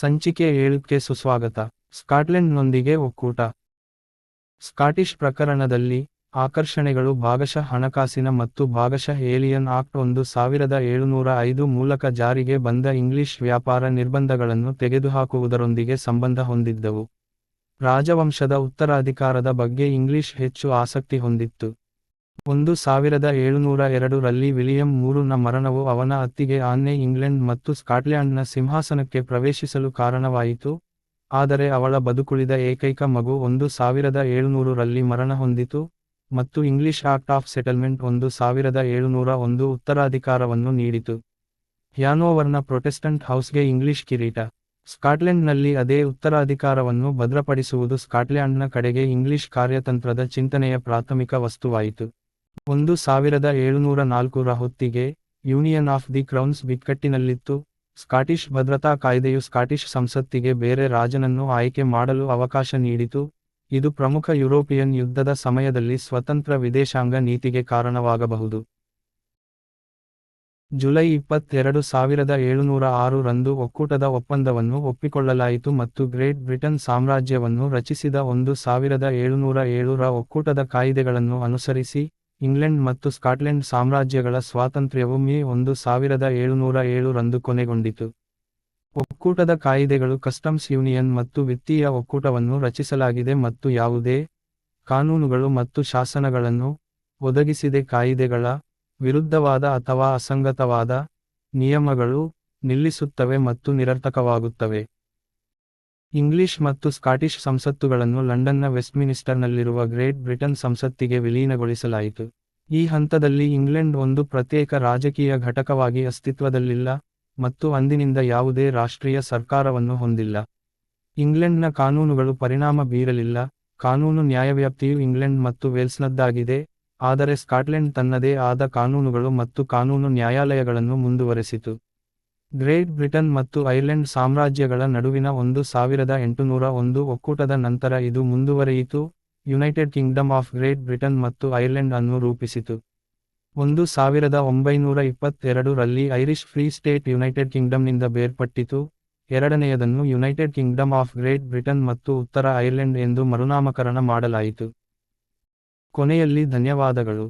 ಸಂಚಿಕೆ ಏಳಕ್ಕೆ ಸುಸ್ವಾಗತ. ಸ್ಕಾಟ್ಲೆಂಡ್ನೊಂದಿಗೆ ಒಕ್ಕೂಟ. ಸ್ಕಾಟಿಷ್ ಪ್ರಕರಣದಲ್ಲಿ ಆಕರ್ಷಣೆಗಳು ಭಾಗಶಃ ಹಣಕಾಸಿನ ಮತ್ತು ಭಾಗಶಃ ಏಲಿಯನ್ ಆಕ್ಟ್ ಒಂದು ಸಾವಿರದ ಏಳುನೂರ ಐದು ಮೂಲಕ ಜಾರಿಗೆ ಬಂದ ಇಂಗ್ಲಿಷ್ ವ್ಯಾಪಾರ ನಿರ್ಬಂಧಗಳನ್ನು ತೆಗೆದುಹಾಕುವುದರೊಂದಿಗೆ ಸಂಬಂಧ ಹೊಂದಿದ್ದವು. ರಾಜವಂಶದ ಉತ್ತರಾಧಿಕಾರದ ಬಗ್ಗೆ ಇಂಗ್ಲಿಷ್ ಹೆಚ್ಚು ಆಸಕ್ತಿ ಹೊಂದಿತ್ತು. ಒಂದು ಸಾವಿರದ ಏಳುನೂರ ಎರಡು ರಲ್ಲಿ ವಿಲಿಯಂ ಮೂರುನ ಮರಣವು ಅವನ ಅತ್ತಿಗೆ ಆನ್ನೆ ಇಂಗ್ಲೆಂಡ್ ಮತ್ತು ಸ್ಕಾಟ್ಲ್ಯಾಂಡ್ನ ಸಿಂಹಾಸನಕ್ಕೆ ಪ್ರವೇಶಿಸಲು ಕಾರಣವಾಯಿತು. ಆದರೆ ಅವಳ ಬದುಕುಳಿದ ಏಕೈಕ ಮಗು ಒಂದು ಸಾವಿರದ ಏಳುನೂರು ರಲ್ಲಿ ಮರಣ ಹೊಂದಿತು ಮತ್ತು ಇಂಗ್ಲಿಷ್ ಆಕ್ಟ್ ಆಫ್ ಸೆಟಲ್ಮೆಂಟ್ ಒಂದು ಸಾವಿರದ ಏಳುನೂರ ಒಂದು ಉತ್ತರಾಧಿಕಾರವನ್ನು ನೀಡಿತು. ಯಾನೋವರ್ನ ಪ್ರೊಟೆಸ್ಟಂಟ್ ಹೌಸ್ಗೆ ಇಂಗ್ಲಿಷ್ ಕಿರೀಟ. ಸ್ಕಾಟ್ಲೆಂಡ್ನಲ್ಲಿ ಅದೇ ಉತ್ತರಾಧಿಕಾರವನ್ನು ಭದ್ರಪಡಿಸುವುದು ಸ್ಕಾಟ್ಲ್ಯಾಂಡ್ನ ಕಡೆಗೆ ಇಂಗ್ಲಿಷ್ ಕಾರ್ಯತಂತ್ರದ ಚಿಂತನೆಯ ಪ್ರಾಥಮಿಕ ವಸ್ತುವಾಯಿತು. ಒಂದು ಸಾವಿರದ ಏಳುನೂರ ನಾಲ್ಕರ ಹೊತ್ತಿಗೆ ಯೂನಿಯನ್ ಆಫ್ ದಿ ಕ್ರೌನ್ಸ್ ಬಿಕ್ಕಟ್ಟಿನಲ್ಲಿತ್ತು. ಸ್ಕಾಟಿಷ್ ಭದ್ರತಾ ಕಾಯ್ದೆಯು ಸ್ಕಾಟಿಷ್ ಸಂಸತ್ತಿಗೆ ಬೇರೆ ರಾಜನನ್ನು ಆಯ್ಕೆ ಮಾಡಲು ಅವಕಾಶ ನೀಡಿತು. ಇದು ಪ್ರಮುಖ ಯುರೋಪಿಯನ್ ಯುದ್ಧದ ಸಮಯದಲ್ಲಿ ಸ್ವತಂತ್ರ ವಿದೇಶಾಂಗ ನೀತಿಗೆ ಕಾರಣವಾಗಬಹುದು. ಜುಲೈ ಇಪ್ಪತ್ತೆರಡು ಸಾವಿರದ ಏಳುನೂರ ಆರು ರಂದು ಒಕ್ಕೂಟದ ಒಪ್ಪಂದವನ್ನು ಒಪ್ಪಿಕೊಳ್ಳಲಾಯಿತು ಮತ್ತು ಗ್ರೇಟ್ ಬ್ರಿಟನ್ ಸಾಮ್ರಾಜ್ಯವನ್ನು ರಚಿಸಿದ ಒಂದು ಸಾವಿರದ ಏಳುನೂರ ಏಳರ ಒಕ್ಕೂಟದ ಕಾಯಿದೆಗಳನ್ನು ಅನುಸರಿಸಿ ಇಂಗ್ಲೆಂಡ್ ಮತ್ತು ಸ್ಕಾಟ್ಲೆಂಡ್ ಸಾಮ್ರಾಜ್ಯಗಳ ಸ್ವಾತಂತ್ರ್ಯವು ಮೇ ಒಂದು ಸಾವಿರದ ಏಳುನೂರ ಏಳು ರಂದು ಕೊನೆಗೊಂಡಿತು. ಒಕ್ಕೂಟದ ಕಾಯಿದೆಗಳು ಕಸ್ಟಮ್ಸ್ ಯೂನಿಯನ್ ಮತ್ತು ವಿತ್ತೀಯ ಒಕ್ಕೂಟವನ್ನು ರಚಿಸಲಾಗಿದೆ ಮತ್ತು ಯಾವುದೇ ಕಾನೂನುಗಳು ಮತ್ತು ಶಾಸನಗಳನ್ನು ಒದಗಿಸಿದೆ. ಕಾಯಿದೆಗಳ ವಿರುದ್ಧವಾದ ಅಥವಾ ಅಸಂಗತವಾದ ನಿಯಮಗಳು ನಿಲ್ಲಿಸುತ್ತವೆ ಮತ್ತು ನಿರರ್ಥಕವಾಗುತ್ತವೆ. ಇಂಗ್ಲಿಷ್ ಮತ್ತು ಸ್ಕಾಟಿಷ್ ಸಂಸತ್ತುಗಳನ್ನು ಲಂಡನ್ನ ವೆಸ್ಟ್ಮಿನಿಸ್ಟರ್ನಲ್ಲಿರುವ ಗ್ರೇಟ್ ಬ್ರಿಟನ್ ಸಂಸತ್ತಿಗೆ ವಿಲೀನಗೊಳಿಸಲಾಯಿತು. ಈ ಹಂತದಲ್ಲಿ ಇಂಗ್ಲೆಂಡ್ ಒಂದು ಪ್ರತ್ಯೇಕ ರಾಜಕೀಯ ಘಟಕವಾಗಿ ಅಸ್ತಿತ್ವದಲ್ಲಿಲ್ಲ ಮತ್ತು ಅಂದಿನಿಂದ ಯಾವುದೇ ರಾಷ್ಟ್ರೀಯ ಸರ್ಕಾರವನ್ನು ಹೊಂದಿಲ್ಲ. ಇಂಗ್ಲೆಂಡ್ನ ಕಾನೂನುಗಳು ಪರಿಣಾಮ ಬೀರಲಿಲ್ಲ. ಕಾನೂನು ನ್ಯಾಯವ್ಯಾಪ್ತಿಯು ಇಂಗ್ಲೆಂಡ್ ಮತ್ತು ವೇಲ್ಸ್ನದ್ದಾಗಿದೆ, ಆದರೆ ಸ್ಕಾಟ್ಲೆಂಡ್ ತನ್ನದೇ ಆದ ಕಾನೂನುಗಳು ಮತ್ತು ಕಾನೂನು ನ್ಯಾಯಾಲಯಗಳನ್ನು ಮುಂದುವರೆಸಿತು. ಗ್ರೇಟ್ ಬ್ರಿಟನ್ ಮತ್ತು ಐರ್ಲೆಂಡ್ ಸಾಮ್ರಾಜ್ಯಗಳ ನಡುವಿನ ಒಂದು ಸಾವಿರದ ಎಂಟುನೂರ ಒಂದು ಒಕ್ಕೂಟದ ನಂತರ ಇದು ಮುಂದುವರಿಯಿತು. United Kingdom of Great Britain ಮತ್ತು ಐರ್ಲೆಂಡ್ ಅನ್ನು ರೂಪಿಸಿತು. ಒಂದು ಸಾವಿರದ ಒಂಬೈನೂರ ಇಪ್ಪತ್ತೆರಡು ರಲ್ಲಿ ಐರಿಷ್ ಫ್ರೀ ಸ್ಟೇಟ್ ಯುನೈಟೆಡ್ ಕಿಂಗ್ಡಮ್ನಿಂದ ಬೇರ್ಪಟ್ಟಿತು. ಎರಡನೆಯದನ್ನು United Kingdom of Great Britain ಮತ್ತು ಉತ್ತರ ಐರ್ಲೆಂಡ್ ಎಂದು ಮರುನಾಮಕರಣ ಮಾಡಲಾಯಿತು. ಕೊನೆಯಲ್ಲಿ ಧನ್ಯವಾದಗಳು.